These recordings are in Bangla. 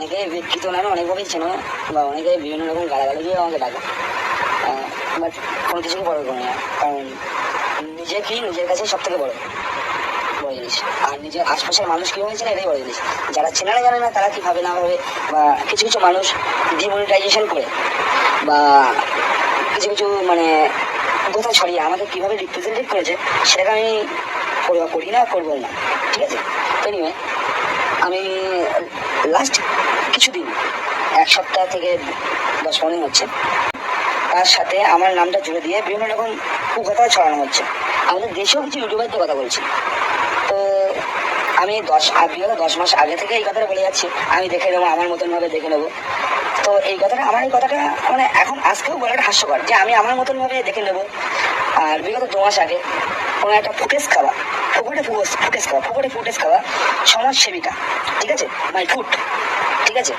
অনেকে বিকৃত নামে অনেকভাবেই চেনো বা অনেকে বিভিন্ন রকম গালাগালি দিয়ে আমাকে ডাকে। বাট কোনো কিছুকে বড় করি না, কারণ নিজে কি নিজের কাছে সব থেকে বড় বড় জিনিস। আর নিজের আশপাশের মানুষ কি হয়েছে না, এটাই বড় জিনিস। যারা চেনা জানে না, তারা কি ভাবে না ভাবে, বা কিছু কিছু মানুষ ডিমনিটাইজেশন করে, বা কিছু কিছু মানে কথা ছড়িয়ে আমাকে কীভাবে রিপ্রেজেন্টেট করেছে, সেটাকে আমি করি না করব না। ঠিক আছে? এনিওয়ে আমি লাস্ট কিছুদিন এক সপ্তাহ থেকে দশ পনেরো হচ্ছে। তার সাথে আমার নামটা জুড়ে দিয়ে বিভিন্ন রকম কুকথা ছড়ানো হচ্ছে। আমাদের দেশেও কিছু ইউটিউবারদের কথা বলছি। তো আমি দশ বিগত দশ মাস আগে থেকে এই কথাটা বলে যাচ্ছি। আমি দেখে নেব, আমার মতন ভাবে দেখে নেব। তো এই কথাটা, আমার এই কথাটা মানে এখন আজকেও বলাটা হাস্যকর যে আমি আমার মতন ভাবে দেখে নেব। আর বিগত দু মাস আগে কোনো একটা ফুটেজ খাওয়া, ফুকটে ফুটেজ খাওয়া, ফুকটে ফুটেজ খাওয়া সমাজ সেবিকা ঠিক আছে? My foot. ঠিক আছে?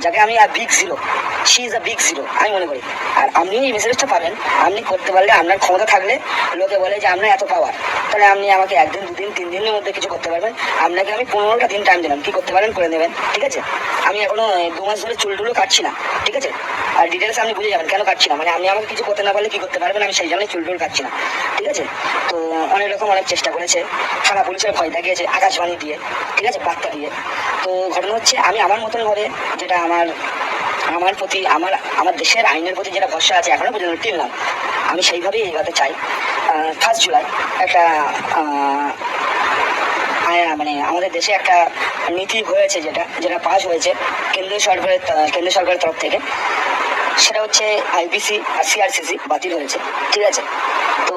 যাকে আমি big zero she is a big zero আমি মনে করি। আর আপনি এই মেসেজটা পাবেন, আপনি করতে পারলে আপনার ক্ষমতা থাকলে লোকে বলে যে আপনার এত পাওয়ার তাহলে আপনি আমাকে একদিন, দুদিন তিন দিনের মধ্যে কিছু করতে পারবেন। আপনাকে আমি পনেরোটা দিন টাইম দিলাম। কি করতে পারেন, করে নেবেন। ঠিক আছে? আমি এখনও দু মাস ধরে চুল টুলও কাটছি না। ঠিক আছে? আর ডিটেলস আপনি বুঝে যাবেন। কেন কাটছি না? মানে আপনি আমাকে কিছু করতে না পারলে কি করতে পারবেন? আমি সেই জন্যই চুল টুল কাটছি না। ঠিক আছে? তো অনেক রকম অনেক চেষ্টা করেছে। থানা পুলিশের ভয় দেখিয়েছে, আকাশবাণী দিয়ে। ঠিক আছে? বার্তা দিয়ে। তো ঘটনা হচ্ছে, আমি আমার মতন ভাবে যেটা আমার আমার প্রতি, আমার আমার দেশের আইনের প্রতি যেটা ভরসা আছে এখনও পর্যন্ত টিনলাম আমি সেইভাবেই এগোতে চাই। ফার্স্ট জুলাই একটা মানে আমাদের দেশে একটা নীতি হয়েছে যেটা যেটা পাস হয়েছে কেন্দ্রীয় সরকারের কেন্দ্রীয় সরকারের তরফ থেকে। সেটা হচ্ছে আইপিসি আর সিআরসিসি বাতিল হয়েছে। ঠিক আছে? তো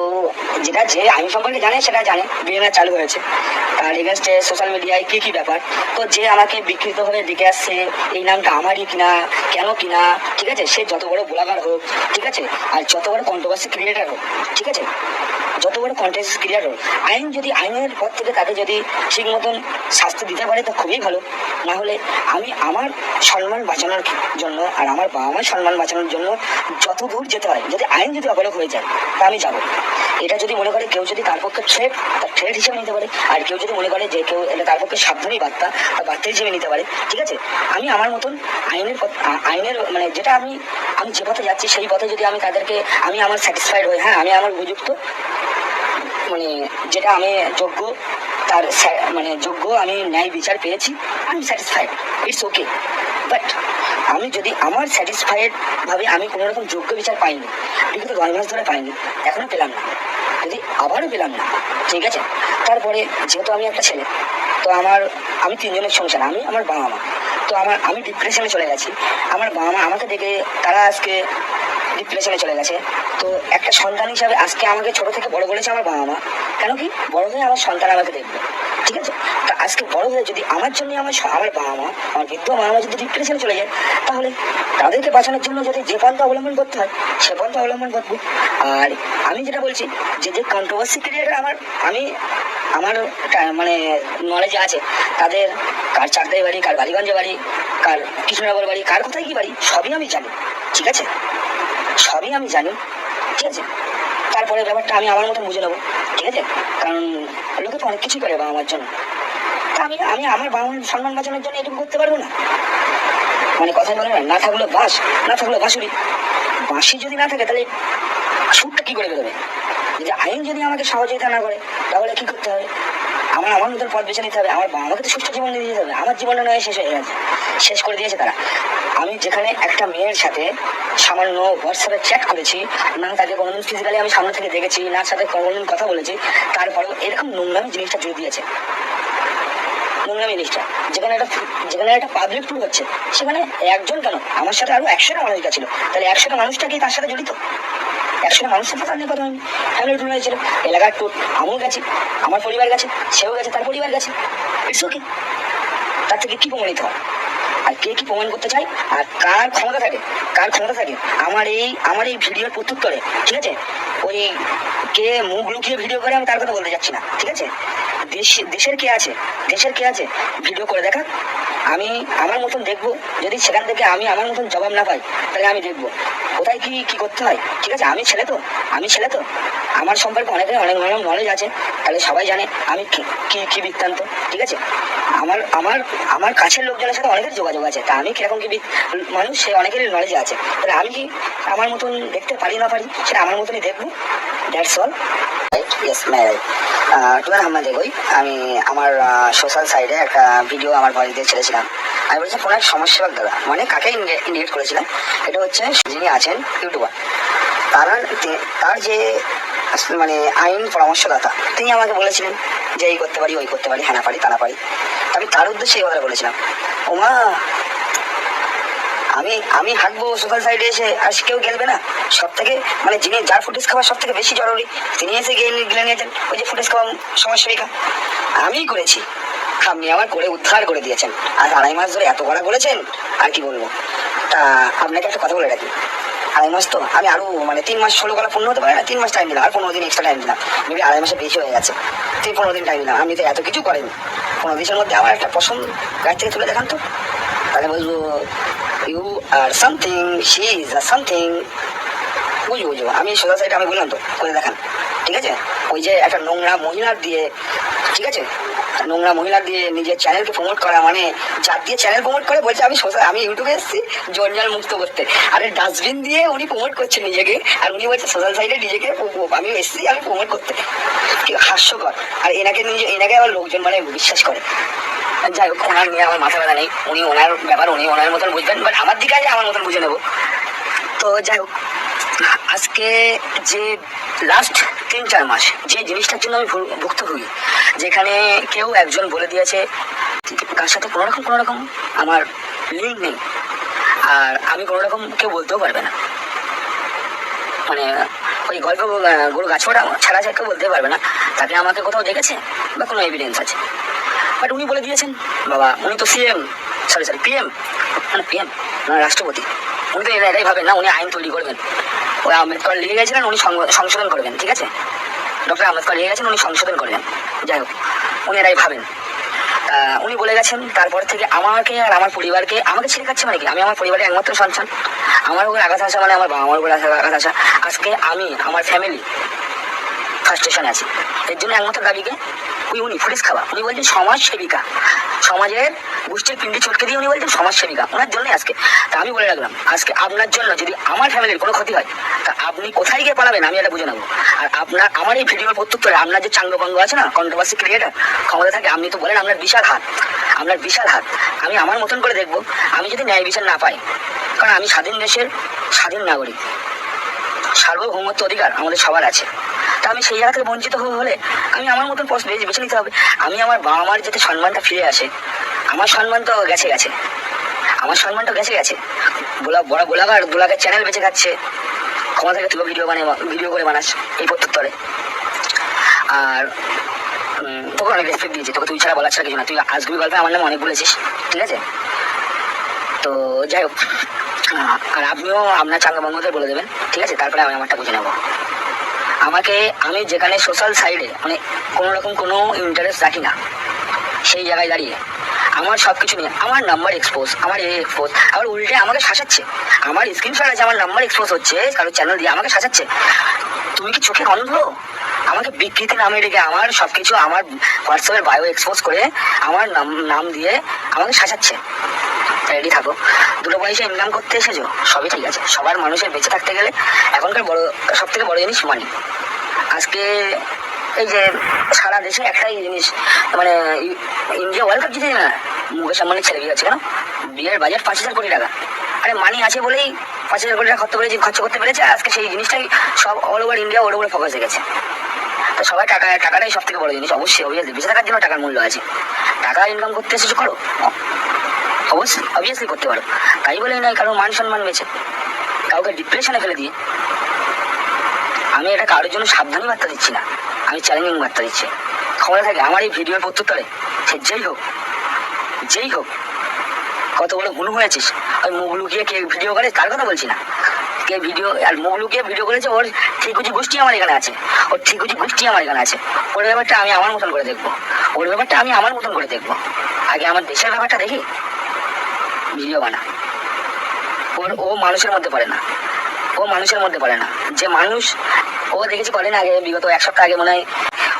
যেটা যে আইন সম্পর্কে জানে সেটা জানে। বিএনআর চালু হয়েছে। আর এগেনস্টে সোশ্যাল মিডিয়ায় কী কী ব্যাপার? তো যে আমাকে বিকৃতভাবে ডেকে আসছে, এই নামটা আমারই কিনা, কেন কিনা, ঠিক আছে? সে যত বড় গোলাগার হোক, ঠিক আছে? আর যত বড় কন্ট্রোভার্সি ক্রিয়েটার হোক, ঠিক আছে? যত বড় ক্রিয়েটার হোক, আইন যদি, আইনের পর থেকে তাকে যদি ঠিক মতন শাস্তি দিতে পারে, তো খুবই ভালো। না হলে আমি আমার সম্মান বাঁচানোর জন্য আর আমার বাবা মার সম্মান বাঁচানোর জন্য যত দূর যেতে হয়, যদি আইন যদি অবলোক হয়ে যায়, তা আমি যাব। এটা যদি মনে করে কেউ যদি তার পক্ষে থ্রেট তার থ্রেট হিসেবে নিতে পারে, আর কেউ যদি মনে করে যে কেউ এটা তার পক্ষে সাবধানী বার্তা বা বার্তা হিসেবে নিতে পারে, ঠিক আছে? আমি আমার মতন আইনের আইনের মানে যেটা আমি আমি যে পথে যাচ্ছি সেই পথে যদি আমি তাদেরকে, আমি আমার স্যাটিসফাইড হই হ্যাঁ আমি আমার উপযুক্ত মানে যেটা আমি যোগ্য, তার মানে যোগ্য আমি ন্যায় বিচার পেয়েছি আমি স্যাটিসফাইড ইটস ওকে বাট আমি যদি আমার স্যাটিসফাইড ভাবে আমি কোনো রকম যোগ্য বিচার পাইনি, বিগত দশ মাস ধরে পাইনি, এখনও পেলাম না। যদি আবারও পেলাম না। ঠিক আছে? তারপরে যেহেতু আমি একটা ছেলে, তো আমার, আমি তিনজনের সংসার, আমি আমার বাবা মা। তো আমার, আমি ডিপ্রেশনে চলে গেছি। আমার বাবা মা আমাকে দেখে তারা আজকে ডিপ্রেশনে চলে গেছে। তো একটা সন্তান হিসাবে আজকে আমাকে ছোট থেকে বড় করেছে আমার বাবা মা। কেন কি? বড় হয়ে আমার সন্তান আমাকে দেখবে। ঠিক আছে? আজকে বড় হয়ে যদি আমার জন্য আমার আমার বাবা মা, আমার বৃদ্ধ মা মা যদি ডিপ্রেশনে চলে যায়, তাহলে তাদেরকে বাঁচানোর জন্য যদি যে পন্থা অবলম্বন করতে হয়, সে পন্থা অবলম্বন করব। আর আমি যেটা বলছি, যে যে কন্ট্রোভার্সি ক্রিয়েটার আমার, আমি আমার মানে নলেজে আছে, তাদের কার চাকদাই বাড়ি, কার বালিগঞ্জে বাড়ি, কার কৃষ্ণনগর বাড়ি, কার কোথায় কি বাড়ি, সবই আমি জানি, ঠিক আছে? সবই আমি জানি, ঠিক আছে? তারপরে ব্যাপারটা আমি আমার মতো বুঝে নেব, ঠিক আছে? কারণ লোকে তো অনেক কিছুই করে বাবা মার জন্য। আমি আমি আমার সম্মান বাঁচানোর জন্য এটুকু করতে পারব না। মানে কথাই বলে না না থাকল বাস, না থাকল বাঁশুরি। বাঁশি যদি না থাকে, তাহলে সুরটা কি করে বেরোবে? যদি আইন যদি আমাকে সহযোগিতা না করে, তাহলে কি করতে হবে? আমার আমার মতন পথ বেছে নিতে হবে, আমার বাবা মাকে তো সুস্থ জীবন দিয়ে দিতে হবে, আমার জীবনটা নয়, শেষ হয়ে গেছে, শেষ করে দিয়েছে তারা। আমি যেখানে একটা মেয়ের সাথে সামান্য হোয়াটসঅ্যাপে চ্যাট করেছি, না তাকে কোনোদিন ফিজিক্যালি আমি সামনে থেকে দেখেছি, না সাথে কোনোদিন কথা বলেছি, তারপরেও এরকম নোংরামি জিনিসটা জুড়ে দিয়েছে। নোংরামি জিনিসটা যেখানে একটা যেখানে একটা পাবলিক ট্যুর হচ্ছে, সেখানে একজন কেন? আমার সাথে আরও একশোটা মানুষ গেছিল। তাহলে একশোটা মানুষটা কি তার সাথে জড়িত? একশোটা মানুষের সাথে তার কথা হয়নি ফ্যামিলি হয়েছিল, এলাকার ট্যুর আমিও গেছি, আমার পরিবার গেছে, সেও গেছে, তার পরিবার গেছে। ইটস ওকে তার থেকে কি প্রমাণিত হয়? আর কে কি প্রমাণ করতে চায়? আর কার ক্ষমতা থাকে? কার ক্ষমতা থাকে? আমার এই আমার এই ভিডিওর প্রত্যুত্তরে, ঠিক আছে? ওই কে মুখ লুকিয়ে ভিডিও করে আমি তার কথা বলতে যাচ্ছি না, ঠিক আছে? দেশ, দেশের কে আছে? দেশের কে আছে? ভিডিও করে দেখা। আমি আমার মতন দেখব। যদি সেখান থেকে আমি আমার মতন জবাব না পাই, তাহলে আমি দেখব। কোথায় কি কি করতে হয়? ঠিক আছে, আমি ছেলে তো, আমি ছেলে তো। আমার সম্পর্কে অনেকের অনেক রকম নলেজ আছে, তাহলে সবাই জানে আমি কি কি বৃত্তান্ত, ঠিক আছে? আমার আমার আমার কাছের লোকজনের সাথে অনেকের যোগাযোগ আছে, তা আমি কীরকম কি মানুষ, সে অনেকেরই নলেজ আছে। তাহলে আমি কি আমার মতন দেখতে পারি না পারি, সেটা আমার মতনই দেখব। That's all right yes right আমি আমার সোশ্যাল সাইডে একটা ভিডিও আমার ভয়েস দিয়ে ছেড়েছিলাম আমি বলছি কোনো এক সমাজসেবক দাদা মানে কাকে ইন্ডিকেট করেছিলাম এটা হচ্ছে যিনি আছেন ইউটিউবার। তারা তার যে মানে আইন পরামর্শদাতা, তিনি আমাকে বলেছিলেন যে এই করতে পারি, ওই করতে পারি হ্যাঁ পারি, তা না পারি। আমি তার উদ্দেশ্যে এই কথাটা বলেছিলাম। ওমা, আমি আমি হাঁটবো সোশ্যাল সাইডে এসে, আর কেউ গেলবে না? সব থেকে মানে যিনি যার ফুটেজ খাওয়া সব থেকে বেশি জরুরি, তিনি এসে গেলে গিলে নিয়েছেন, ওই যে ফুটেজ খাওয়া সমাজসেবিকা। আমিই করেছি। আপনি আমার করে উদ্ধার করে দিয়েছেন। আর আড়াই মাস ধরে এত করা করেছেন আর কি বলব? তা আপনাকে একটা কথা বলে রাখি। আড়াই মাস তো, আমি আরও মানে তিন মাস, ষোলো কলা পূর্ণ হতে পারে না, তিন মাস টাইম দিলাম, আর পনেরো দিন এক্সট্রা টাইম দিলাম। মেবি আড়াই মাসে বেশি হয়ে গেছে। তিন, পনেরো দিন টাইম দিলাম। আমি তো এত কিছু করেনি। পনেরো দিনের মধ্যে আমার একটা পছন্দ গাছ থেকে তুলে দেখান তো। তাহলে বলব you are something she is R something বুঝব বুঝব। আমি সোজা সাইডে আমি বললাম তো, করে দেখান। ঠিক আছে? ওই যে একটা নোংরা মহিলার দিয়ে, ঠিক আছে? নোংরা মহিলা দিয়ে নিজের চ্যানেলকে প্রমোট করা মানে যার দিয়ে চ্যানেল প্রমোট করে বলছে, আমি সোশ্যাল আমি ইউটিউবে এসেছি, জঞ্জাল মুক্ত করতে। আরে ডাস্টবিন দিয়ে উনি প্রমোট করছেন নিজেকে, আর উনি বলছে, সোশ্যাল সাইডে নিজেকে আমি এসেছি, আমি প্রমোট করতে। কি হাস্যকর। আর এনাকে নিজে, এনাকে আবার লোকজন মানে বিশ্বাস করে। যাই হোক, ওনার নিয়ে আমার মাথা ব্যথা নেই। উনি ওনার ব্যাপার, উনি ওনার মতন বুঝবেন বাট আমার দিকে আছে আমার মতন বুঝে নেব। তো যাই হোক আজকে যে লাস্ট তিন চার মাস যে জিনিসটার জন্য আমি ভুক্তভোগী, যেখানে কেউ একজন বলে দিয়েছে, কার সাথে কোনো রকম কোনো রকম আমার লিঙ্ক নেই। আর আমি কোনো রকম কেউ বলতেও পারবে না। মানে ওই গল্প গরু গাছড়া ছাড়া কেউ বলতে পারবে না, তাকে আমাকে কোথাও দেখেছে বা কোনো এভিডেন্স আছে। বাট উনি বলে দিয়েছেন, বাবা, উনি তো সিএম সরি সরি পিএম মানে পিএম মানে রাষ্ট্রপতি। উনি তো এটাই ভাবেন না, উনি আইন তৈরি করবেন। ওই আম্বেদকর লিখে গেছিলেন, উনি সংশোধন করবেন, ঠিক আছে? ডক্টর আম্বেদকর লিখে গেছেন, উনি সংশোধন করবেন। যাই হোক, উনি এটাই ভাবেন। উনি বলে গেছেন, তারপর থেকে আমাকে আর আমার পরিবারকে, আমাকে ছেড়ে খাচ্ছে মানে কি? আমি আমার পরিবারের একমাত্র সন্তান। আমার উপর আঘাত আসা মানে আমার বাবা মার উপর আঘাত আসা। আজকে আমি, আমার ফ্যামিলি ফার্স্ট স্টেশনে আছি। এর জন্য একমাত্র দাবিকে, ওই উনি ফুটেজ খাওয়া। উনি বলছেন সমাজ সেবিকা। সমাজের গোষ্ঠীর পিন্ডি চটকে দিয়ে উনি বলছেন সমাজ সেবিকা ওনার জন্য আজকে। তা আমি বলে রাখলাম, আজকে আপনার জন্য যদি আমার ফ্যামিলির কোনো ক্ষতি হয়, তা আপনি কোথায় গিয়ে পালাবেন? আমি এটা বুঝে নেব। আর আপনার, আমার এই ভিডিওর প্রত্যুত্তরে আপনার যে চাঙ্গভঙ্গ আছে না কন্ট্রোভার্সি ক্রিয়েটার ক্ষমতা থাকে, আপনি তো বলেন আপনার বিশাল হাত, আপনার বিশাল হাত। আমি আমার মতন করে দেখব, আমি যদি ন্যায় বিচার না পাই, কারণ আমি স্বাধীন দেশের স্বাধীন নাগরিক। সার্বভৌমত্ব অধিকার আমাদের সবার আছে। তা আমি সেই জায়গা থেকে বঞ্চিত হব হলে আমি আমার মতন বেছে বেছে নিতে হবে। আমি আমার বাবা মার যাতে সম্মানটা ফিরে আসে আমার সম্মান তো গেছে গেছে। আমার সম্মানটা গেছে গেছে। গোলা বড় গোলাকার গোলাকার চ্যানেল বেঁচে খাচ্ছে ক্ষমা থেকে তুই ভিডিও বানিয়ে ভিডিও করে বানাস এই প্রত্যুত্তরে। আর তোকে অনেক রেসপেক্ট দিয়েছি। তোকে তুই ছাড়া বলার ছাড়া কিছু না। তুই আজগুবি গল্পে আমার নামে অনেক বলেছিস, ঠিক আছে? তো যাই হোক আর আপনিও আপনার চাঙ্গাবঙ্গদের বলে দেবেন, ঠিক আছে? তারপরে আমি আমারটা বুঝে নেব। আমাকে আমি যেখানে সোশ্যাল সাইডে মানে কোনো রকম কোনো ইন্টারেস্ট রাখি না, সেই জায়গায় দাঁড়িয়ে। আমার সব কিছু নিয়ে, আমার নাম্বার এক্সপোজ আমার এ এক্সপোজ আবার উল্টে আমাকে শাসাচ্ছে। আমার স্ক্রিনশট আছে, আমার নাম্বার এক্সপোজ হচ্ছে কারও চ্যানেল দিয়ে আমাকে শাসাচ্ছে। তুমি কি চোখে অন্ধ আমাকে বিকৃতি নামে রেখে আমার সব কিছু আমার হোয়াটসঅ্যাপের বায়ো এক্সপোজ করে আমার নাম নাম দিয়ে আমাকে শাসাচ্ছে। রেডি থাকো। দুটো পয়সা ইনকাম করতে এসেছ? সবই ঠিক আছে। সবার মানুষের বেঁচে থাকতে গেলে এখনকার বড় সব থেকে বড় জিনিস মানি আজকে এই যে সারা দেশে একটাই জিনিস মানে ইন্ডিয়া ওয়ার্ল্ড কাপ জিতে না? মুকেশ আম্বানির ছেলে বিয়ে হচ্ছে কেন? বিয়ের বাজেট পাঁচ হাজার কোটি টাকা। আরে মানি আছে বলেই পাঁচ হাজার কোটি টাকা খরচ করেছে খরচ করতে পেরেছে, আজকে সেই জিনিসটাই সব অল ওভার ইন্ডিয়া ওর উপরে ফোকাস হয়ে গেছে। তো সবাই টাকা, টাকাটাই সব থেকে বড় জিনিস, অবশ্যই অবভিয়াসলি বেঁচে থাকার জন্য টাকার মূল্য আছে। টাকা ইনকাম করতে এসেছ করো। অবশ্যই অবভিয়াসলি করতে পারো। তাই বলে নয় কারও মান সম্মান বেঁচে। কাউকে ডিপ্রেশনে ফেলে দিয়ে। আমি এটা কারোর জন্য সাবধানী বার্তা দিচ্ছি না। আমি চ্যালেঞ্জিং বার্তা দিচ্ছি। ক্ষমতা থাকে, আমার এই ভিডিওর প্রত্যুত্তরে, সে যেই হোক যেই হোক, কত বড় হুনু হয়েছিস? ওই মুখ লুকিয়ে কে ভিডিও করে, তার কথা বলছি না। কে ভিডিও আর মুখ লুকিয়ে ভিডিও করেছে, ওর ঠিকুচি গোষ্ঠী আমার এখানে আছে। ওর ঠিকুচি গোষ্ঠী আমার এখানে আছে। ওর ব্যাপারটা আমি আমার মতন করে দেখব। ওর ব্যাপারটা আমি আমার মতন করে দেখব। আগে আমার দেশের ব্যাপারটা দেখি। ভিডিও বানা। ওর, ও মানুষের মধ্যে পড়ে না। ও মানুষের মধ্যে পড়ে না। যে মানুষ ও দেখেছি কদিন আগে, বিগত এক সপ্তাহ আগে মনে হয়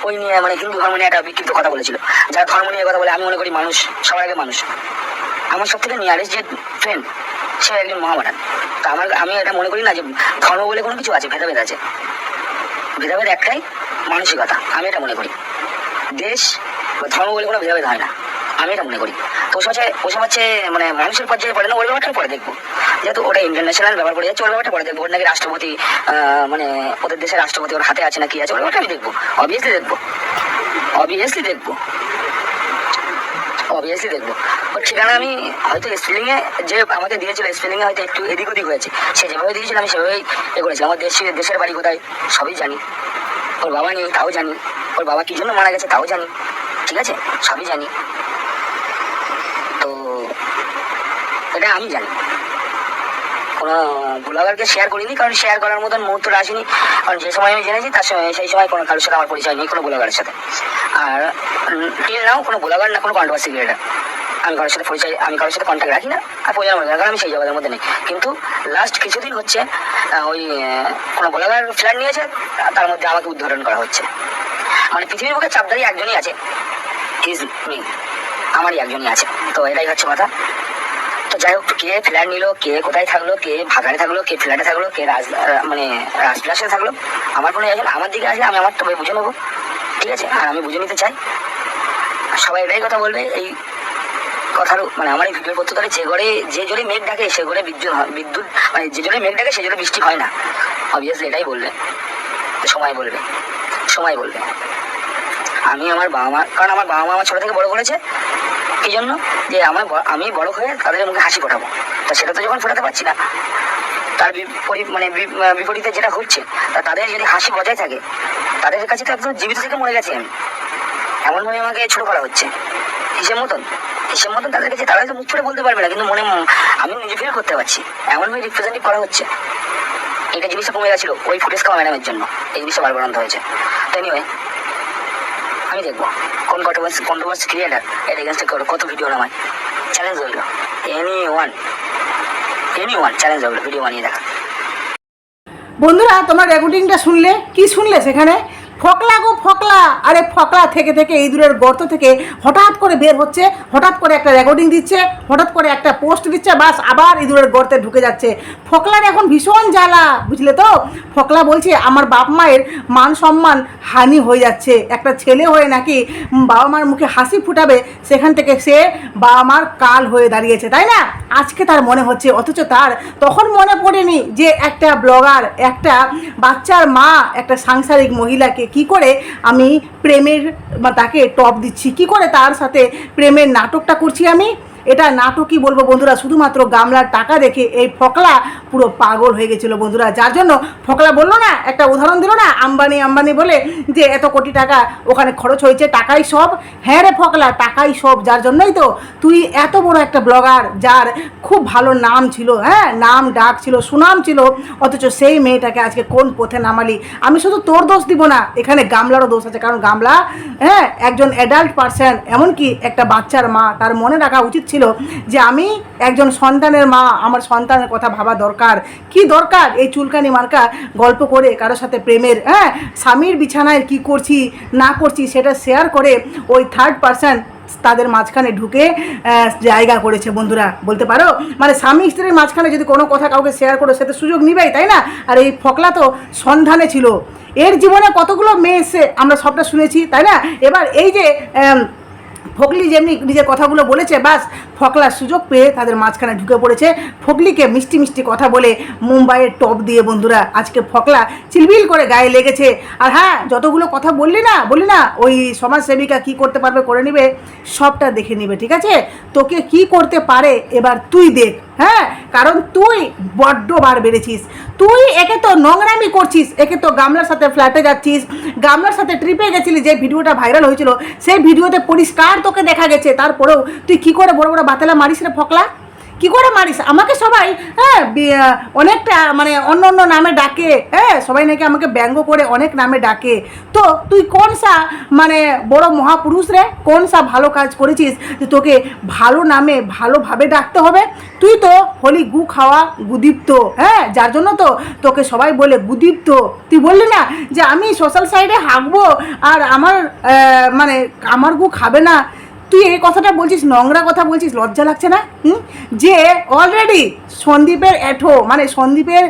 ওই নিয়ে মানে হিন্দু ধর্ম নিয়ে একটা বিক্ষিপ্ত কথা বলেছিল। যারা ধর্ম নিয়ে কথা বলে, আমি মনে করি মানুষ, সবার আগে মানুষ। আমার সব থেকে নিয়ারেস্ট যে ফ্রেন্ড সে একজন মহামারান তা আমার, আমি এটা মনে করি না যে ধর্ম বলে কোনো কিছু আছে, ভেদাভেদ আছে। ভেদাভেদ একটাই, মানসিকতা, আমি এটা মনে করি। দেশ বা ধর্ম বলে কোনো ভেদাভেদ হয় না, আমি এটা মনে করি। তো ওসব হচ্ছে ওসব হচ্ছে মানে মানুষের পর্যায়ে পড়ে না, ওর ব্যাপারটা পরে দেখব। যেহেতু ওটা ইন্টারন্যাশনাল ব্যাপার পড়ে যাচ্ছে, ওর ব্যাপারটা পরে দেখব। ওর নাকি রাষ্ট্রপতি মানে ওদের দেশের রাষ্ট্রপতি ওর হাতে আছে না কি আছে, ওর ব্যাপারটা আমি দেখব। অবভিয়াসলি দেখব। অবভিয়াসলি দেখব। অবভিয়াসলি দেখব। বাট সেখানে আমি হয়তো স্পেলিং এ যে আমাকে দিয়েছিল স্পেলিং এ হয়তো একটু এদিক ওদিক হয়েছে। সে যেভাবে দিয়েছিল আমি সেভাবেই এ করেছি আমার দেশে, দেশের বাড়ি কোথায়, সবই জানি। ওর বাবা নেই, তাও জানি। ওর বাবা কি জন্য মারা গেছে, তাও জানি। ঠিক আছে? সবই জানি। তো, এটা আমি জানি। কোনো ব্লগারকে শেয়ার করিনি, কারণ শেয়ার করার মতন মুহূর্তটা আসেনি। কারণ যে সময় আমি জেনেছি, তার সময় সেই সময় কোনো কারোর সাথে আমার পরিচয় নেই, কোনো ব্লগারের সাথে। আর টিল নাও কোনো ব্লগার না, কোনো কন্ট্রোভার্সি ক্রিয়েটার আমি কারোর সাথে পরিচয় আমি কারোর সাথে কন্ট্যাক্ট রাখি না, আর পরিচয় মনে কারণ আমি সেই জগতের মধ্যে নেই। কিন্তু লাস্ট কিছুদিন হচ্ছে ওই কোনো ব্লগার ফ্ল্যাট নিয়েছে, তার মধ্যে আমাকে উদ্ধারণ করা হচ্ছে। মানে পৃথিবীর বুকে চাপদারি একজনই আছে। ইজ মি আমারই একজনই আছে। তো এটাই হচ্ছে কথা। যাই হোক কে ফ্ল্যাট নিল, কে কোথায় থাকল, কে ভাগাড়ে থাকল, কে ফ্ল্যাটে থাকল, কে রাজ মানে রাজপ্লাসে থাকল, আমার কোনো আসলে আমার দিকে আসলে আমি আমার তবে বুঝে নেব। ঠিক আছে? আর আমি বুঝে নিতে চাই। সবাই এটাই কথা বলবে, এই কথার মানে আমার এই ভিডিওর পত্র যে ঘরে, যে জোরে মেঘ ডাকে, সে ঘরে বিদ্যুৎ বিদ্যুৎ মানে যে জোরে মেঘ ডাকে, সে জোরে বৃষ্টি হয় না। অবভিয়াসলি এটাই বলবে। সময় বলবে। সময় বলবে। আমি আমার বাবা মা কারণ আমার বাবা মা আমার ছোট থেকে বড় করেছে এই জন্য যে আমার আমি বড় হয়ে তাদের মুখে হাসি ফোটাবো। তা সেটা তো যখন ফোটাতে পারছি না তার বিপরীত মানে বিপরীতে যেটা হচ্ছে তা তাদের যদি হাসি বজায় থাকে তাদের কাছে তো একদম জীবিত থেকে মরে গেছি আমি। এমন এমনভাবে আমাকে ছোট করা হচ্ছে। হিসেব মতন? হিসেব মতন তাদের কাছে তারা তো মুখ ফুটে বলতে পারবে না কিন্তু মনে আমি নিজে ফিল করতে পারছি। এমনভাবে রিপ্রেজেন্টিভ করা হচ্ছে। এটা জিনিসটা কমে গেছিল ওই ফুটেজ খাওয়া ম্যাডামের জন্য। এই জিনিসটা বারবার হয়েছে। তাই anyway, আমি দেখব। কোন কন্ট্রোভার্সি কন্ট্রোভার্সি ক্রিয়েটার এর এগেনস্টে কত ভিডিও নামায় চ্যালেঞ্জ হইল anyone anyone challenge হইল ভিডিও বানিয়ে দেখা। বন্ধুরা, তোমার রেকর্ডিংটা শুনলে? কি শুনলে সেখানে? ফকলা গো, ফকলা। আরে ফকলা থেকে থেকে এই দূরের গর্ত থেকে হঠাৎ করে বের হচ্ছে, হঠাৎ করে একটা রেকর্ডিং দিচ্ছে, হঠাৎ করে একটা পোস্ট দিচ্ছে, বাস আবার ইঁদুরের গর্তে ঢুকে যাচ্ছে। ফকলার এখন ভীষণ জ্বালা, বুঝলে তো? ফকলা বলছে, আমার বাপ মায়ের মান সম্মান হানি হয়ে যাচ্ছে। একটা ছেলে হয়ে নাকি বাবা মার মুখে হাসি ফুটাবে, সেখান থেকে সে বাবা মার কাল হয়ে দাঁড়িয়েছে, তাই না? আজকে তার মনে হচ্ছে, অথচ তার তখন মনে পড়েনি যে একটা ব্লগার একটা বাচ্চার মা, একটা সাংসারিক মহিলাকে কি করে আমি প্রেমের বা তাকে টপ দিচ্ছি? কি করে তার সাথে প্রেমের নাটকটা করছি আমি? এটা নাটকই বলব বন্ধুরা, শুধুমাত্র গামলার টাকা দেখে এই ফকলা পুরো পাগল হয়ে গেছিল বন্ধুরা। যার জন্য ফকলা বলল না, একটা উদাহরণ দিল না, আম্বানি আম্বানি বলে যে, এত কোটি টাকা ওখানে খরচ হয়েছে, টাকাই সব। হ্যাঁ রে ফকলা, টাকাই সব, যার জন্যই তো তুই এত বড় একটা ব্লগার, যার খুব ভালো নাম ছিল হ্যাঁ নাম ডাক ছিল, সুনাম ছিল, অথচ সেই মেয়েটাকে আজকে কোন পথে নামালি? আমি শুধু তোর দোষ দিব না, এখানে গামলারও দোষ আছে, কারণ গামলা হ্যাঁ একজন অ্যাডাল্ট পার্সন এমনকি একটা বাচ্চার মা, তার মনে রাখা উচিত ছিল যে আমি একজন সন্তানের মা, আমার সন্তানের কথা ভাবা দরকার। কি দরকার? এই চুলকানি মার্কা গল্প করে কারোর সাথে প্রেমের হ্যাঁ? স্বামীর বিছানায় কি করছি, না করছি সেটা শেয়ার করে ওই থার্ড পার্সন তাদের মাঝখানে ঢুকে জায়গা করেছে বন্ধুরা, বলতে পারো? মানে স্বামী স্ত্রীর মাঝখানে যদি কোনো কথা কাউকে শেয়ার করো, সে তো সুযোগ নিবেই, তাই না? আর এই ফকলা তো সন্ধানে ছিল। এর জীবনে কতগুলো মেয়ে এসে আমরা সবটা শুনেছি, তাই না? এবার এই যে ফকলি যেমনি নিজের কথাগুলো বলেছে বাস ফকলার সুযোগ পেয়ে তাদের মাঝখানে ঢুকে পড়েছে। ফকলিকে মিষ্টি মিষ্টি কথা বলে মুম্বাইয়ের টপ দিয়ে, বন্ধুরা, আজকে ফকলা চিলবিল করে গায়ে লেগেছে। আর হ্যাঁ যতগুলো কথা বললি না বলি না, ওই সমাজসেবিকা কি করতে পারবে করে নিবে, সবটা দেখে নিবে, ঠিক আছে? তোকে কি করতে পারে এবার তুই দেখ হ্যাঁ? কারণ তুই বড্ড বার বেড়েছিস। তুই একে তো নোংরামি করছিস, একে তো গামলার সাথে ফ্ল্যাটে যাচ্ছিস। গামলার সাথে ট্রিপে গেছিলি, যে ভিডিওটা ভাইরাল হয়েছিল, সেই ভিডিওতে পরিষ্কার তোকে দেখা গেছে। তারপরেও তুই কি করে বড় বড় বাতেলা মারিস রে ফকলা? কি করে মারিস? আমাকে সবাই হ্যাঁ অনেকটা মানে অন্য অন্য নামে ডাকে হ্যাঁ সবাই নাকি আমাকে ব্যঙ্গ করে অনেক নামে ডাকে। তো তুই কোন সা মানে বড় মহাপুরুষ রে? কোন সা ভালো কাজ করেছিস যে তোকে ভালো নামে ভালোভাবে ডাকতে হবে? তুই তো হলি গু খাওয়া গুদীপ্ত হ্যাঁ যার জন্য তো তোকে সবাই বলে গুদীপ্ত। তুই বললি না যে আমি সোশ্যাল সাইডে হাঁকবো আর আমার মানে আমার গু খাবে না? তুই এই কথাটা বলছিস, নোংরা কথা বলছিস, লজ্জা লাগছে না? হুম? যে অলরেডি সন্দীপের এঠো মানে সন্দীপের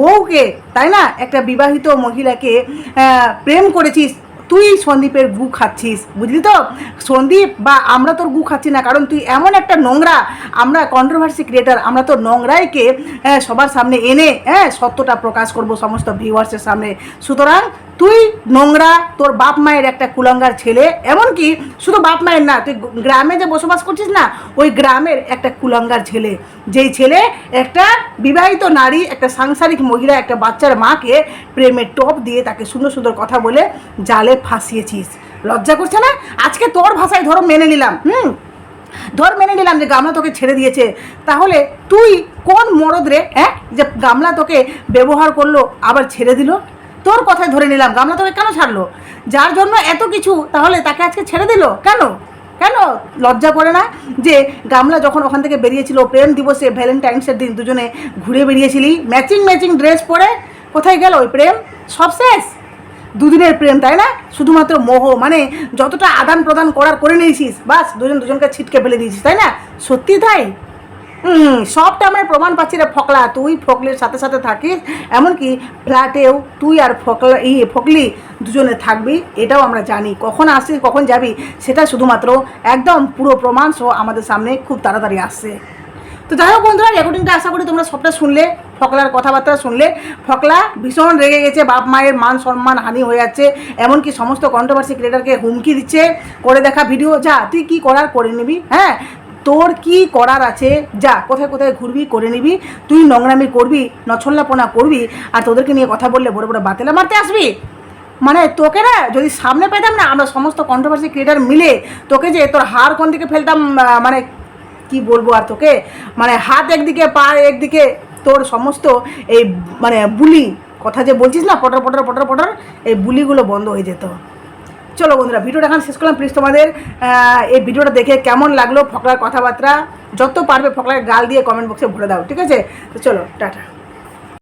বউকে, তাই না? একটা বিবাহিত মহিলাকে প্রেম করেছিস, তুই সন্দীপের গু খাচ্ছিস, বুঝলি তো? সন্দীপ, বা আমরা তোর গু খাচ্ছি না, কারণ তুই এমন একটা নোংরা, আমরা কন্ট্রোভার্সি ক্রিয়েটার আমরা তো নোংরাইকে সবার সামনে এনে হ্যাঁ সত্যটা প্রকাশ করব, সমস্ত ভিউয়ার্সের সামনে। সুতরাং তুই নোংরা, তোর বাপ মায়ের একটা কুলঙ্গার ছেলে, এমনকি শুধু বাপ মায়ের না, তুই গ্রামে যে বসবাস করছিস না, ওই গ্রামের একটা কুলঙ্গার ছেলে। যেই ছেলে একটা বিবাহিত নারী, একটা সাংসারিক মহিলা, একটা বাচ্চার মাকে প্রেমের টপ দিয়ে তাকে সুন্দর সুন্দর কথা বলে জালে ফাঁসিয়েছিস। লজ্জা করছে না? আজকে তোর ভাষায় ধরো মেনে নিলাম, হুম? ধর মেনে নিলাম যে গামলা তোকে ছেড়ে দিয়েছে। তাহলে তুই কোন মরদ রে হ্যাঁ? যে গামলা তোকে ব্যবহার করল, আবার ছেড়ে দিল? তোর কথায় ধরে নিলাম, গামলা তোকে কেন ছাড়লো? যার জন্য এত কিছু, তাহলে তাকে আজকে ছেড়ে দিল? কেন? কেন? লজ্জা করে না যে গামলা যখন ওখান থেকে বেরিয়েছিল, প্রেম দিবসে ভ্যালেন্টাইন্সের দিন দুজনে ঘুরে বেরিয়েছিলি ম্যাচিং ম্যাচিং ড্রেস পরে কোথায় গেল ওই প্রেম? সব শেষ। দুদিনের প্রেম, তাই না? শুধুমাত্র মোহ মানে যতটা আদান প্রদান করার করে নিয়েছিস, বাস দুজন দুজনকে ছিটকে ফেলে দিয়েছিস, তাই না? সত্যি তাই? সবটা আমরা প্রমাণ পাচ্ছি রে ফকলা, তুই ফকলির সাথে সাথে থাকিস, এমনকি ফ্ল্যাটেও তুই আর ফকলা, ই, ফকলি দুজনে থাকবি, এটাও আমরা জানি। কখন আসছিস কখন যাবি, সেটা শুধুমাত্র একদম পুরো প্রমাণ সহ আমাদের সামনে খুব তাড়াতাড়ি আসছে। তো যাই হোক বন্ধুরা রেকর্ডিংটা আশা করি তোমরা সবটা শুনলে, ফকলার কথাবার্তা শুনলে। ফকলা ভীষণ রেগে গেছে, বাপ মায়ের মান সম্মান হানি হয়ে যাচ্ছে, এমনকি সমস্ত কন্ট্রোভার্সি ক্রিয়েটারকে হুমকি দিচ্ছে, করে দেখা ভিডিও যা, তুই কি করার করে নিবি হ্যাঁ? তোর কি করার আছে? যা, কোথায় কোথায় ঘুরবি, করে নিবি, তুই নোংরামি করবি, নছল্লাপনা করবি, আর তোদেরকে নিয়ে কথা বললে বড় বড় বাতেলা মারতে আসবি? মানে তোকে না, যদি সামনে পেতাম না, আমরা সমস্ত কন্ট্রোভার্সি ক্রিয়েটার মিলে তোকে যে তোর হার কোন দিকে ফেলতাম মানে কি বলব আর তোকে? মানে হাত একদিকে, পা একদিকে, তোর সমস্ত এই মানে বুলি, কথা যে বলছিস না, পটর পটর পটর পটর, এই বুলিগুলো বন্ধ হয়ে যেত। চলো বন্ধুরা, ভিডিওটা এখন শেষ করলাম। প্লিজ তোমাদের এই ভিডিওটা দেখে কেমন লাগল ফকলার কথাবার্তা? যত পারবে ফকলার গাল দিয়ে কমেন্ট বক্সে ভরে দাও, ঠিক আছে? তো চলো, টাটা।